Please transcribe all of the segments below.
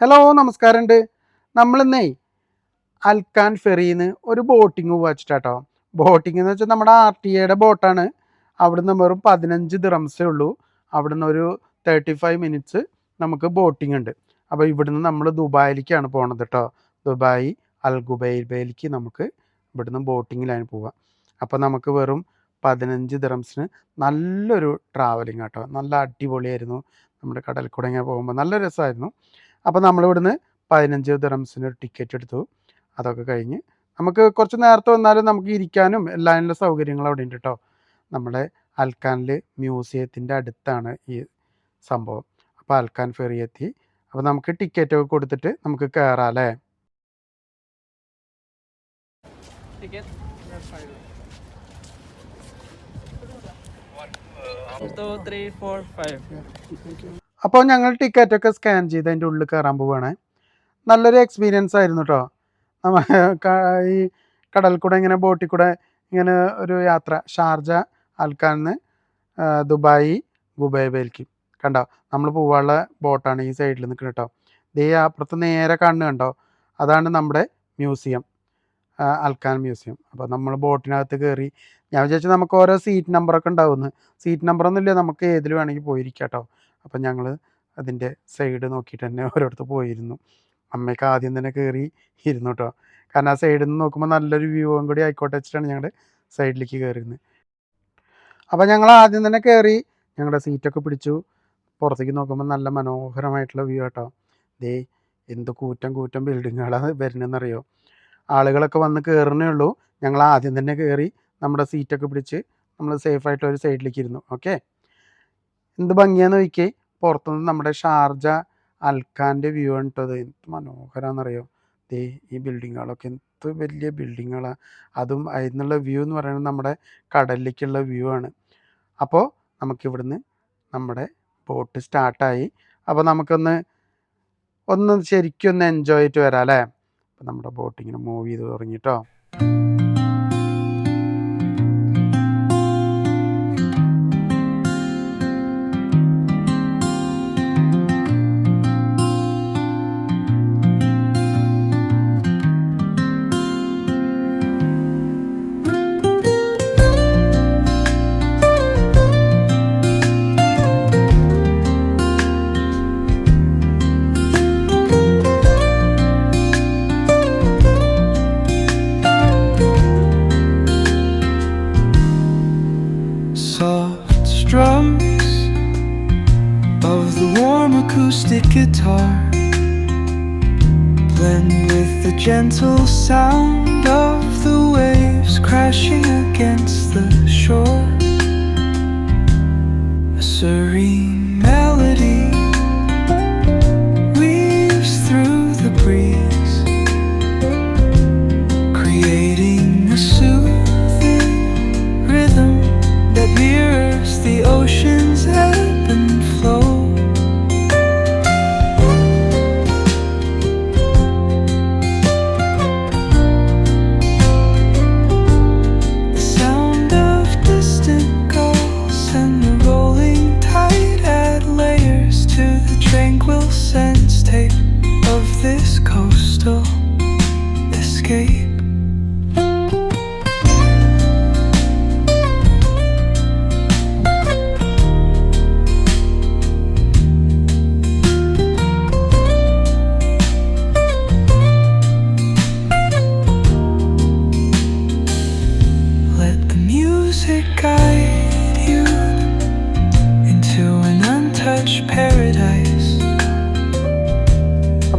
Hello നമസ്കാരമുണ്ട്. നമ്മളിന്നേ അൽക്കാൻ ഫെറിയിൽ നിന്ന് ഒരു ബോട്ടിങ് പോവാച്ചിട്ടാട്ടോ ബോട്ടിംഗ് എന്ന് വെച്ചാൽ നമ്മുടെ ആർ ടി എയുടെ ബോട്ടാണ് അവിടുന്ന് വെറും പതിനഞ്ച് ദിറംസേ ഉള്ളൂ. അവിടുന്ന് ഒരു തേർട്ടി ഫൈവ് മിനിറ്റ്സ് നമുക്ക് ബോട്ടിംഗ് ഉണ്ട്. അപ്പോൾ ഇവിടുന്ന് നമ്മൾ ദുബായിലേക്കാണ് പോണത് കേട്ടോ ദുബായ് അൽ ഗുബൈബയിലേക്ക് നമുക്ക് ഇവിടുന്ന് ബോട്ടിങ്ങിലാണ് പോവുക അപ്പോൾ നമുക്ക് വെറും പതിനഞ്ച് ദിറംസിന് നല്ലൊരു ട്രാവലിംഗ് കേട്ടോ നല്ല അടിപൊളിയായിരുന്നു. നമ്മുടെ കടൽ കൂടെ ഇങ്ങനെ പോകുമ്പോൾ നല്ല രസമായിരുന്നു അപ്പോൾ നമ്മളിവിടുന്ന് പതിനഞ്ച് ദിറംസിന് ഒരു ടിക്കറ്റ് എടുത്തു. അതൊക്കെ കഴിഞ്ഞ് നമുക്ക് കുറച്ച് നേരത്തെ വന്നാലും നമുക്ക് ഇരിക്കാനും എല്ലാതിനുള്ള സൗകര്യങ്ങളും അവിടെ ഉണ്ട് കേട്ടോ നമ്മുടെ അൽക്കാനിൽ മ്യൂസിയത്തിന്റെ അടുത്താണ് ഈ സംഭവം. അപ്പോൾ അൽക്കാൻ ഫെറി എത്തി. അപ്പോൾ നമുക്ക് ടിക്കറ്റ് ഒക്കെ കൊടുത്തിട്ട് നമുക്ക് കയറാം അല്ലേ? One, two, three, four, five. അപ്പോൾ ഞങ്ങൾ ടിക്കറ്റൊക്കെ സ്കാൻ ചെയ്ത് അതിന്റെ ഉള്ളിൽ കയറാൻ പോവുകയാണ് നല്ലൊരു എക്സ്പീരിയൻസ് ആയിരുന്നു കേട്ടോ നമ്മ ഈ കടൽ കൂടെ ഇങ്ങനെ ബോട്ടിൽ കൂടെ ഇങ്ങനെ ഒരു യാത്ര. ഷാർജ അൽക്കാന്ന് ദുബായി ഗുബൈബയിലേക്ക് കണ്ടോ? നമ്മൾ പോവാനുള്ള ബോട്ടാണ് ഈ സൈഡിൽ നിൽക്കുന്നത് കേട്ടോ ദേ അപ്പുറത്ത് നേരെ കണ്ണ് കണ്ടോ? അതാണ് നമ്മുടെ മ്യൂസിയം. അൽക്കാൻ മ്യൂസിയം. അപ്പോൾ നമ്മൾ ബോട്ടിനകത്ത് കയറി ഞാൻ വിചാരിച്ചു നമുക്ക് ഓരോ സീറ്റ് നമ്പറൊക്കെ ഉണ്ടാവുമെന്ന്. സീറ്റ് നമ്പറൊന്നും ഇല്ല നമുക്ക് ഏതിൽ വേണമെങ്കിൽ പോയിരിക്കാം കേട്ടോ അപ്പം ഞങ്ങൾ അതിന്റെ സൈഡ് നോക്കിയിട്ട് തന്നെ ഓരോരുത്തർ പോയിരുന്നു. അമ്മയ്ക്ക് ആദ്യം തന്നെ കയറി ഇരുന്നു കേട്ടോ കാരണം ആ സൈഡിൽ നിന്ന് നോക്കുമ്പോൾ നല്ലൊരു വ്യൂവും കൂടി ആയിക്കോട്ടെ വെച്ചിട്ടാണ് ഞങ്ങൾ സൈഡിലേക്ക് കയറിയിരുന്നത് അപ്പോൾ ഞങ്ങൾ ആദ്യം തന്നെ കയറി ഞങ്ങളുടെ സീറ്റൊക്കെ പിടിച്ചു. പുറത്തേക്ക് നോക്കുമ്പോൾ നല്ല മനോഹരമായിട്ടുള്ള വ്യൂ കേട്ടോ ദേ എന്ത് കൂറ്റം കൂറ്റം ബിൽഡിങ്ങുകളാണ് വരുന്നതെന്നറിയോ ആളുകളൊക്കെ വന്ന് കയറുന്നേ ഉള്ളൂ. ഞങ്ങൾ ആദ്യം തന്നെ കയറി നമ്മുടെ സീറ്റൊക്കെ പിടിച്ച് നമ്മൾ സേഫായിട്ട് ഒരു സൈഡിലേക്ക് ഇരുന്നു. ഓക്കെ എന്ത് ഭംഗിയാന്ന് നോക്കിയേ? പുറത്തുനിന്ന് നമ്മുടെ ഷാർജ അൽഖാന്റെ വ്യൂ ആണ് കേട്ടോ അത്. എന്ത് മനോഹരമാണെന്നറിയോ ദേ ഈ ബിൽഡിങ്ങുകളൊക്കെ എന്ത് വലിയ ബിൽഡിങ്ങുകളാണ് അതും അതിൽ നിന്നുള്ള വ്യൂ എന്ന് പറയുന്നത് നമ്മുടെ കടലിലേക്കുള്ള വ്യൂ ആണ്. അപ്പോൾ നമുക്കിവിടുന്ന് നമ്മുടെ ബോട്ട് സ്റ്റാർട്ടായി അപ്പോൾ നമുക്കൊന്ന് ഒന്ന് ശരിക്കും ഒന്ന് എൻജോയ് ചെയ്തിട്ട് വരാം അല്ലേ? അപ്പോൾ നമ്മുടെ ബോട്ട് ഇങ്ങനെ മൂവ് ചെയ്ത് തുടങ്ങിട്ടോ serene melody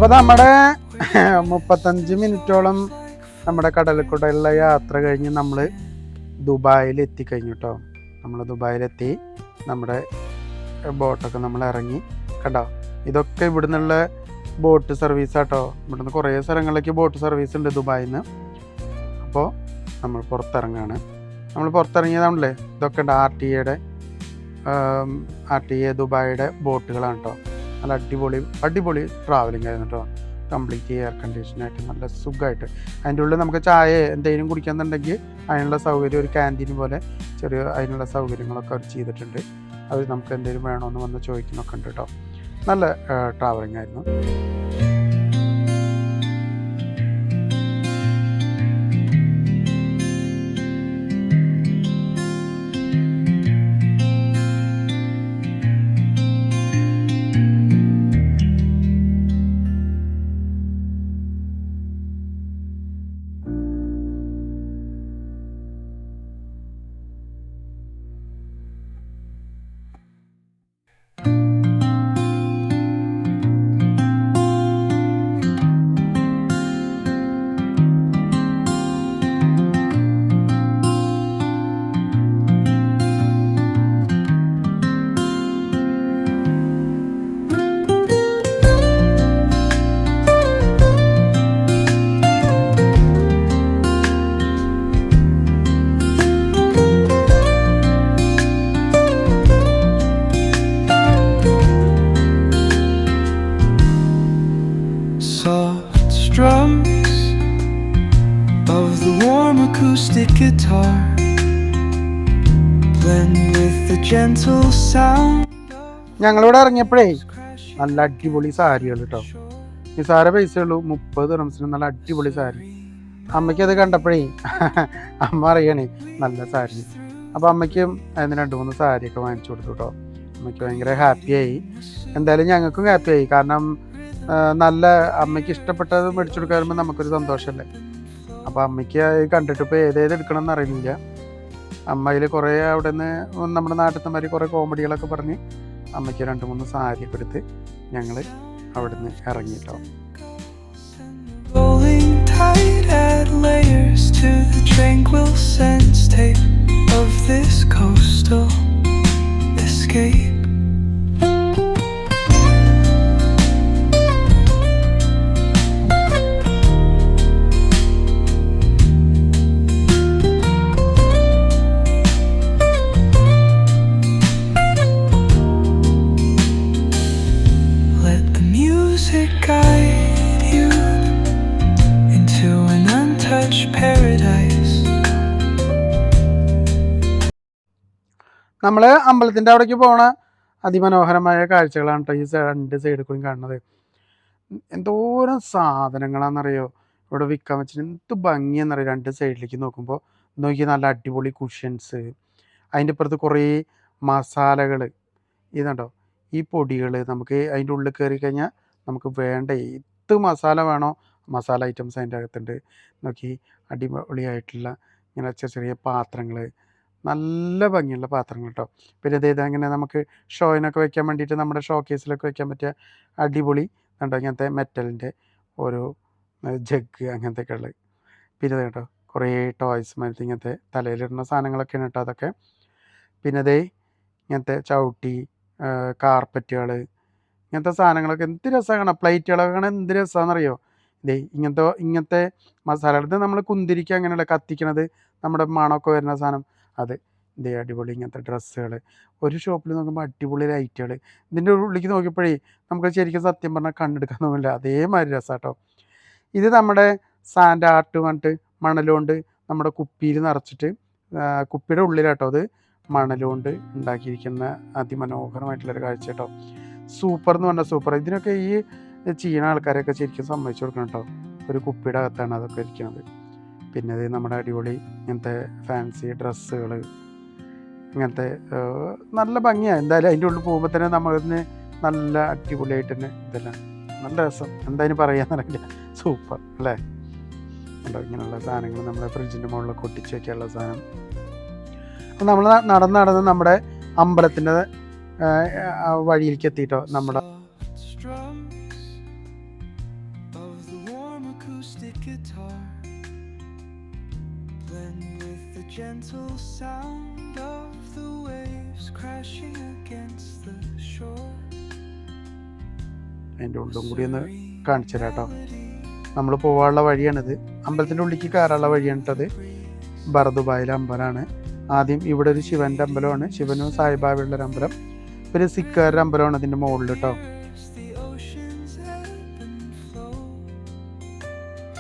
അപ്പോൾ നമ്മുടെ മുപ്പത്തഞ്ച് മിനിറ്റോളം നമ്മുടെ കടലിൽക്കൂടെയുള്ള യാത്ര കഴിഞ്ഞ് നമ്മൾ ദുബായിൽ എത്തിക്കഴിഞ്ഞു കേട്ടോ നമ്മൾ ദുബായിലെത്തി നമ്മുടെ ബോട്ടൊക്കെ നമ്മൾ ഇറങ്ങി. കണ്ടോ? ഇതൊക്കെ ഇവിടുന്നുള്ള ബോട്ട് സർവീസ് ആട്ടോ ഇവിടുന്ന് കുറേ സ്ഥലങ്ങളിലേക്ക് ബോട്ട് സർവീസ് ഉണ്ട് ദുബായിൽ നിന്ന് അപ്പോൾ നമ്മൾ പുറത്തിറങ്ങാണ്. നമ്മൾ പുറത്തിറങ്ങിയതാണല്ലേ? ഇതൊക്കെ ഉണ്ട് ആർ ടി എയുടെ ആർ ടി എ ദുബായിയുടെ ബോട്ടുകളാണ് കേട്ടോ നല്ല അടിപൊളി അടിപൊളി ട്രാവലിംഗ് ആയിരുന്നു കേട്ടോ കംപ്ലീറ്റ് എയർ കണ്ടീഷനായിട്ട് നല്ല സുഖമായിട്ട് അതിന്റെ ഉള്ളിൽ നമുക്ക് ചായ എന്തെങ്കിലും കുടിക്കാന്നുണ്ടെങ്കിൽ അതിനുള്ള സൗകര്യം ഒരു ക്യാന്റീൻ പോലെ ചെറിയ അതിനുള്ള സൗകര്യങ്ങളൊക്കെ അവർ ചെയ്തിട്ടുണ്ട്. അവർ നമുക്ക് എന്തെങ്കിലും വേണമെന്ന് വന്ന് ചോദിക്കുന്നൊക്കെ ഉണ്ട് കേട്ടോ നല്ല ട്രാവലിംഗ് ആയിരുന്നു. ഞങ്ങളിവിടെ ഇറങ്ങിയപ്പോഴേ നല്ല അടിപൊളി സാരികൾ കേട്ടോ. നിസാര പൈസ ഉള്ളൂ. മുപ്പത് റംസിന് നല്ല അടിപൊളി സാരി. അമ്മയ്ക്ക് അത് കണ്ടപ്പോഴേ അമ്മ അറിയണേ നല്ല സാരി. അപ്പോൾ അമ്മയ്ക്കും അതിന് രണ്ട് മൂന്ന് സാരിയൊക്കെ വാങ്ങിച്ചു കൊടുത്തു കേട്ടോ. അമ്മയ്ക്ക് ഭയങ്കര ഹാപ്പിയായി എന്തായാലും ഞങ്ങൾക്കും ഹാപ്പിയായി കാരണം നല്ല അമ്മയ്ക്ക് ഇഷ്ടപ്പെട്ടത് മേടിച്ചു കൊടുക്കാൻ നമുക്കൊരു സന്തോഷമല്ലേ? അപ്പോൾ അമ്മയ്ക്ക് കണ്ടിട്ട് ഇപ്പോൾ ഏതേത് എടുക്കണം എന്ന് അറിയുന്നില്ല. അമ്മയിൽ കുറേ അവിടെ നിന്ന് നമ്മുടെ നാട്ടിൽ മാതിരി കുറേ കോമഡികളൊക്കെ പറഞ്ഞ് അമ്മയ്ക്ക് രണ്ട് മൂന്ന് സാരി ഒക്കെ എടുത്ത് ഞങ്ങൾ അവിടുന്ന് ഇറങ്ങി കേട്ടോ you into an untouched paradise. നമ്മൾ അമ്പലത്തിന്റെ അവിടേക്ക് പോണ അതിമനോഹരമായ കാഴ്ചകളാണ് കേട്ടോ ഈ രണ്ട് സൈഡിൽ കൂടി കാണുന്നത്. എന്തോരം സാധനങ്ങളാണെന്നറിയോ? ഇവിടെ വിൽക്കാൻ വെച്ചിട്ട് എന്ത് ഭംഗിയെന്നറിയോ രണ്ട് സൈഡിലേക്ക് നോക്കുമ്പോൾ നോക്കി നല്ല അടിപൊളി കുഷ്യൻസ് അതിന്റെ അപ്പുറത്ത് കുറേ മസാലകൾ ഇതുണ്ടോ? ഈ പൊടികൾ നമുക്ക് അതിന്റെ ഉള്ളിൽ കയറി കഴിഞ്ഞാൽ നമുക്ക് വേണ്ട ഏത് മസാല വേണോ മസാല ഐറ്റംസ് അതിന്റെ അകത്തുണ്ട്. നോക്കി അടിപൊളിയായിട്ടുള്ള ഇങ്ങനെ ചെറിയ ചെറിയ പാത്രങ്ങൾ നല്ല ഭംഗിയുള്ള പാത്രങ്ങൾ കേട്ടോ പിന്നെ ഇത് അങ്ങനെ നമുക്ക് ഷോയിനൊക്കെ വെക്കാൻ വേണ്ടിയിട്ട് നമ്മുടെ ഷോ കേസിലൊക്കെ വെക്കാൻ പറ്റിയ അടിപൊളി കണ്ടോ ഇങ്ങനത്തെ മെറ്റലിന്റെ ഓരോ ജഗ് അങ്ങനത്തെ ഉള്ളത് പിന്നെ കേട്ടോ കുറേ ടോയ്സ് മരുന്ന് ഇങ്ങനത്തെ തലയിലിടുന്ന സാധനങ്ങളൊക്കെയാണ് കേട്ടോ അതൊക്കെ. പിന്നെ അതേ ഇങ്ങനത്തെ ചവിട്ടി കാർപ്പറ്റുകൾ ഇങ്ങനത്തെ സാധനങ്ങളൊക്കെ എന്ത് രസമാണ്? പ്ലേറ്റുകളൊക്കെ കാണാൻ എന്ത് രസമാണെന്നറിയോ ഇതേ ഇങ്ങനത്തെ ഇങ്ങനത്തെ മസാല ഇത് നമ്മൾ കുന്തിരിക്ക അങ്ങനെയുള്ള കത്തിക്കണത്? നമ്മുടെ മണമൊക്കെ വരുന്ന സാധനം. അത് ഇതേ അടിപൊളി ഇങ്ങനത്തെ ഡ്രസ്സുകൾ ഒരു ഷോപ്പിൽ നോക്കുമ്പോൾ അടിപൊളി ലൈറ്റുകൾ ഇതിന്റെ ഉള്ളിലേക്ക് നോക്കിയപ്പോഴേ നമുക്ക് ശരിക്കും സത്യം പറഞ്ഞാൽ കണ്ടെടുക്കാൻ തോന്നില്ല. അതേമാതിരി രസമാട്ടോ ഇത് നമ്മുടെ സാൻഡ് ആർട്ട് പറഞ്ഞിട്ട് മണലുകൊണ്ട് നമ്മുടെ കുപ്പിയിൽ നിറച്ചിട്ട് കുപ്പിയുടെ ഉള്ളിലാട്ടോ അത് മണലുകൊണ്ട് ഉണ്ടാക്കിയിരിക്കുന്ന അതിമനോഹരമായിട്ടുള്ളൊരു കാഴ്ച കേട്ടോ സൂപ്പർ എന്ന് പറഞ്ഞാൽ സൂപ്പർ ഇതിനൊക്കെ ഈ ചെയ്യുന്ന ആൾക്കാരെയൊക്കെ ശരിക്കും സമ്മതിച്ചു കൊടുക്കണം കേട്ടോ ഒരു കുപ്പിയുടെ അകത്താണ് അതൊക്കെ ഇരിക്കുന്നത് പിന്നെ അത് നമ്മുടെ അടിപൊളി ഇങ്ങനത്തെ ഫാൻസി ഡ്രസ്സുകൾ ഇങ്ങനത്തെ നല്ല ഭംഗിയാണ് എന്തായാലും അതിന്റെ ഉള്ളിൽ പോകുമ്പോൾ തന്നെ നമ്മളിന്ന് നല്ല അടിപൊളിയായിട്ട് തന്നെ ഇതെല്ലാം. നല്ല രസം. എന്തായാലും പറയാന്നറിയില്ല സൂപ്പർ അല്ലേ? ഉണ്ടോ ഇങ്ങനെയുള്ള സാധനങ്ങൾ നമ്മുടെ ഫ്രിഡ്ജിന്റെ മുകളിൽ കൊട്ടിച്ച് സാധനം. അപ്പം നമ്മൾ നടന്ന് നടന്ന് നമ്മുടെ അമ്പലത്തിന്റെ വഴിയിലേക്ക് എത്തിയിട്ടോ നമ്മുടെ gentle sound of the waves crashing against the shore. അതിന്റെ ഉള്ളും കൂടി ഒന്ന് കാണിച്ചു തരാം കേട്ടോ. നമ്മൾ പോകാനുള്ള വഴിയാണിത്. അമ്പലത്തിന്റെ ഉള്ളിലേക്ക് കയറാനുള്ള വഴിയാണ് കേട്ടത് ബർദുബായിലെ അമ്പലമാണ്. ആദ്യം ഇവിടെ ഒരു ശിവന്റെ അമ്പലമാണ്. ശിവനും സായിബാബയുള്ള ഒരു അമ്പലം. പിന്നെ സിക്കാരുടെ അമ്പലമാണ് അതിന്റെ മുകളിൽ കേട്ടോ.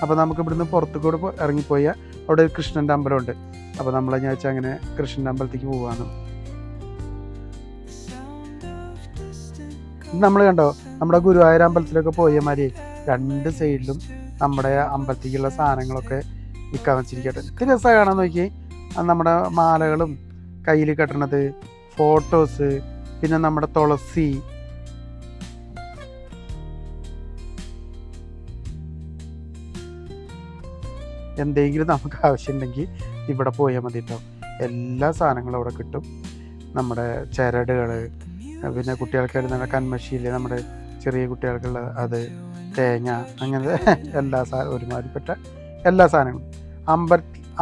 അപ്പോൾ നമുക്ക് ഇവിടുന്ന് പുറത്തു കൂടെ പോ- ഇറങ്ങിപ്പോയ അവിടെ ഒരു കൃഷ്ണന്റെ അമ്പലമുണ്ട്. അപ്പോൾ നമ്മൾ ഞാൻ വെച്ചാൽ അങ്ങനെ കൃഷ്ണന്റെ അമ്പലത്തേക്ക് പോവാണ് നമ്മൾ കണ്ടോ? നമ്മുടെ ഗുരുവായൂർ അമ്പലത്തിലൊക്കെ പോയ മാതിരി രണ്ട് സൈഡിലും നമ്മുടെ അമ്പലത്തേക്കുള്ള സാധനങ്ങളൊക്കെ വിൽക്കാൻ വെച്ചിരിക്കട്ടെ. ഇത്തിരി രസമാണ് നോക്കി നമ്മുടെ മാലകളും കയ്യിൽ കെട്ടണത് ഫോട്ടോസ് പിന്നെ നമ്മുടെ തുളസി. എന്തെങ്കിലും നമുക്ക് ആവശ്യമുണ്ടെങ്കിൽ ഇവിടെ പോയാൽ മതി കേട്ടോ എല്ലാ സാധനങ്ങളും അവിടെ കിട്ടും. നമ്മുടെ ചരടുകൾ പിന്നെ കുട്ടികൾക്ക് നമ്മുടെ നമ്മുടെ ചെറിയ കുട്ടികൾക്കുള്ള അത് തേങ്ങ അങ്ങനത്തെ എല്ലാ സാ ഒരുമാതിരിപ്പെട്ട എല്ലാ സാധനങ്ങളും. അമ്പ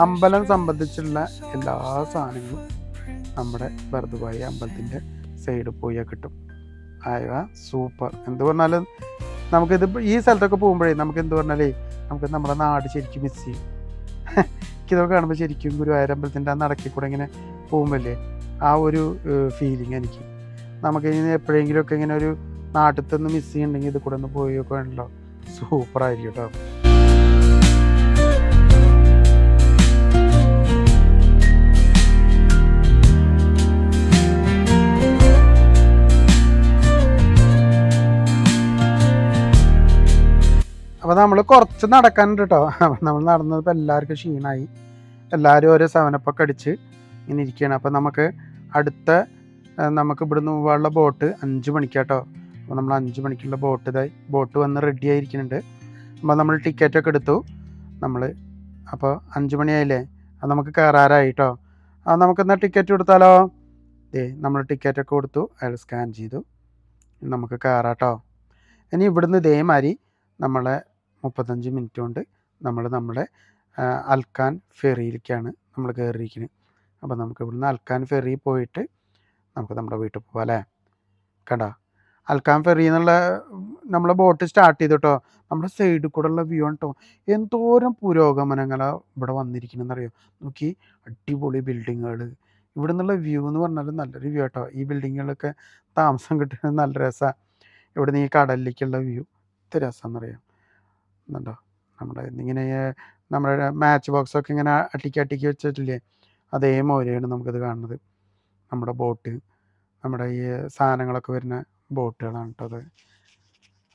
അമ്പലം സംബന്ധിച്ചുള്ള എല്ലാ സാധനങ്ങളും നമ്മുടെ ബർദുബായി അമ്പലത്തിന്റെ സൈഡിൽ പോയാൽ കിട്ടും. ആയ സൂപ്പർ എന്ത് പറഞ്ഞാലും നമുക്കിത് ഈ സ്ഥലത്തൊക്കെ പോകുമ്പോഴേ നമുക്ക് എന്ത് പറഞ്ഞാലേ നമുക്ക് നമ്മുടെ നാട് ശരിക്കും മിസ് ചെയ്യും. എനിക്കിതൊക്കെ കാണുമ്പോൾ ശരിക്കും ഗുരുവായൂർ അമ്പലത്തിന്റെ ആ നടക്കി കൂടെ ഇങ്ങനെ പോകുമ്പോഴല്ലേ ആ ഒരു ഫീലിംഗ് എനിക്ക്. നമുക്ക് ഇനി എപ്പോഴെങ്കിലുമൊക്കെ ഇങ്ങനെ ഒരു നാട്ടിൽ നിന്ന് മിസ് ചെയ്യുന്നുണ്ടെങ്കിൽ ഇത് കൂടെ ഒന്ന് പോയൊക്കെ ഉണ്ടല്ലോ സൂപ്പറായിരിക്കും കേട്ടോ അപ്പോൾ നമ്മൾ കുറച്ച് നടക്കാനുണ്ട് കേട്ടോ നമ്മൾ നടന്നപ്പോൾ എല്ലാവർക്കും ക്ഷീണമായി എല്ലാവരും ഓരോ സെവനപ്പൊക്കെ അടിച്ച് ഇങ്ങനെ ഇരിക്കുകയാണ് അപ്പോൾ നമുക്ക് അടുത്ത നമുക്ക് ഇവിടുന്ന് പോകാനുള്ള ബോട്ട് അഞ്ച് മണിക്കാട്ടോ. അപ്പോൾ നമ്മൾ അഞ്ച് മണിക്കുള്ള ബോട്ട് ഇതായി. ബോട്ട് വന്ന് റെഡി ആയിരിക്കുന്നുണ്ട്. അപ്പോൾ നമ്മൾ ടിക്കറ്റൊക്കെ എടുത്തു. നമ്മൾ അപ്പോൾ അഞ്ച് മണിയായില്ലേ? അത് നമുക്ക് കയറാറായി കേട്ടോ അത് നമുക്ക് എന്നാൽ ടിക്കറ്റ് കൊടുത്താലോ? ദേ നമ്മൾ ടിക്കറ്റൊക്കെ കൊടുത്തു. അയാൾ സ്കാൻ ചെയ്തു. നമുക്ക് നമുക്ക് കയറാട്ടോ ഇനി ഇവിടുന്ന് ഇതേമാതിരി നമ്മളെ മുപ്പത്തഞ്ച് മിനിറ്റ് കൊണ്ട് നമ്മൾ നമ്മുടെ അൽക്കാൻ ഫെറിയിലേക്കാണ് നമ്മൾ കയറിയിരിക്കുന്നത് അപ്പോൾ നമുക്ക് ഇവിടുന്ന് അൽക്കാൻ ഫെറി പോയിട്ട് നമുക്ക് നമ്മുടെ വീട്ടിൽ പോകാം അല്ലേ? കണ്ട? അൽക്കാൻ ഫെറി എന്നുള്ള നമ്മളെ ബോട്ട് സ്റ്റാർട്ട് ചെയ്തു കേട്ടോ നമ്മുടെ സൈഡിൽ കൂടെ ഉള്ള വ്യൂ ആണ് കേട്ടോ എന്തോരം പുരോഗമനങ്ങളാണ് ഇവിടെ വന്നിരിക്കണമെന്നറിയോ നോക്കി അടിപൊളി ബിൽഡിങ്ങുകൾ ഇവിടെ നിന്നുള്ള വ്യൂ എന്ന് പറഞ്ഞാൽ നല്ലൊരു വ്യൂ കേട്ടോ ഈ ബിൽഡിങ്ങുകളൊക്കെ താമസം കിട്ടുന്നത് നല്ല രസമാണ് ഇവിടെ നിന്ന് ഈ കടലിലേക്കുള്ള വ്യൂ ഇത് രസമെന്നറിയാം എന്നുണ്ടോ നമ്മുടെ ഇങ്ങനെ നമ്മുടെ മാച്ച് ബോക്സൊക്കെ ഇങ്ങനെ അട്ടിക്ക് അട്ടിക്ക് വെച്ചിട്ടില്ലേ? അതേ മോരെയാണ് നമുക്കത് കാണുന്നത്. നമ്മുടെ ബോട്ട് നമ്മുടെ ഈ സാധനങ്ങളൊക്കെ വരുന്ന ബോട്ടുകളാണ് കേട്ടോ അത്.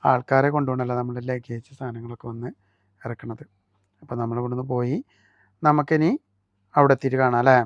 ആൾക്കാരെ കൊണ്ടുപോകണല്ല നമ്മുടെ ലഗേജ് സാധനങ്ങളൊക്കെ വന്ന് ഇറക്കണത്. അപ്പോൾ നമ്മൾ ഇവിടുന്ന് പോയി നമുക്കിനി അവിടെ എത്തിയിട്ട് കാണാം അല്ലേ?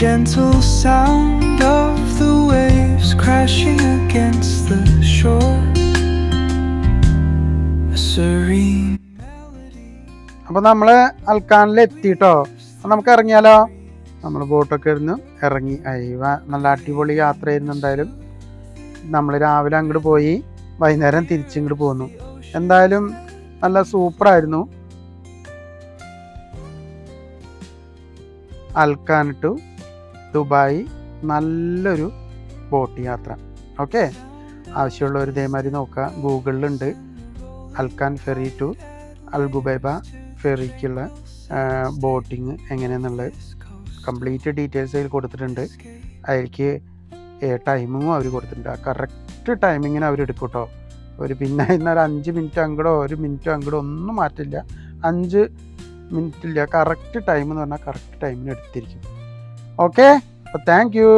Gentle sound of the waves crashing against the shore. A serene. അപ്പോൾ നമ്മൾ അൽക്കാനിൽ എത്തിയിട്ടോ നമുക്ക് ഇറങ്ങിയാലോ? നമ്മൾ ബോട്ടൊക്കെ ഇരുന്ന് ഇറങ്ങി. അയവ നല്ല അടിപൊളി യാത്രയായിരുന്നു എന്തായാലും. നമ്മൾ രാവിലെ അങ്ങോട്ട് പോയി വൈകുന്നേരം തിരിച്ചിങ്ങോട്ട് പോന്നു. എന്തായാലും നല്ല സൂപ്പറായിരുന്നു. അൽക്കാൻ ടു ദുബായ് നല്ലൊരു ബോട്ട് യാത്ര. ഓക്കെ? ആവശ്യമുള്ളവർ ഇതേമാതിരി നോക്കുക ഗൂഗിളിലുണ്ട്. Al Khan ferry to Al Ghubaiba ഫെറിക്കുള്ള boating എങ്ങനെയെന്നുള്ളത് കംപ്ലീറ്റ് ഡീറ്റെയിൽസ് അതിൽ കൊടുത്തിട്ടുണ്ട്. അതിലേക്ക് ടൈമിങ്ങും അവർ കൊടുത്തിട്ടുണ്ട്. ആ കറക്റ്റ് ടൈമിങ്ങിന് അവർ എടുക്കും കേട്ടോ ഒരു പിന്നെ ഇന്നൊരു അഞ്ച് മിനിറ്റ് അങ്ങടോ ഒരു മിനിറ്റോ അങ്ങടോ ഒന്നും മാറ്റില്ല. അഞ്ച് മിനിറ്റില്ല. കറക്റ്റ് ടൈം എന്ന് പറഞ്ഞാൽ കറക്റ്റ് ടൈമിന് എടുത്തിരിക്കും. ഓക്കെ അപ്പോൾ താങ്ക് യു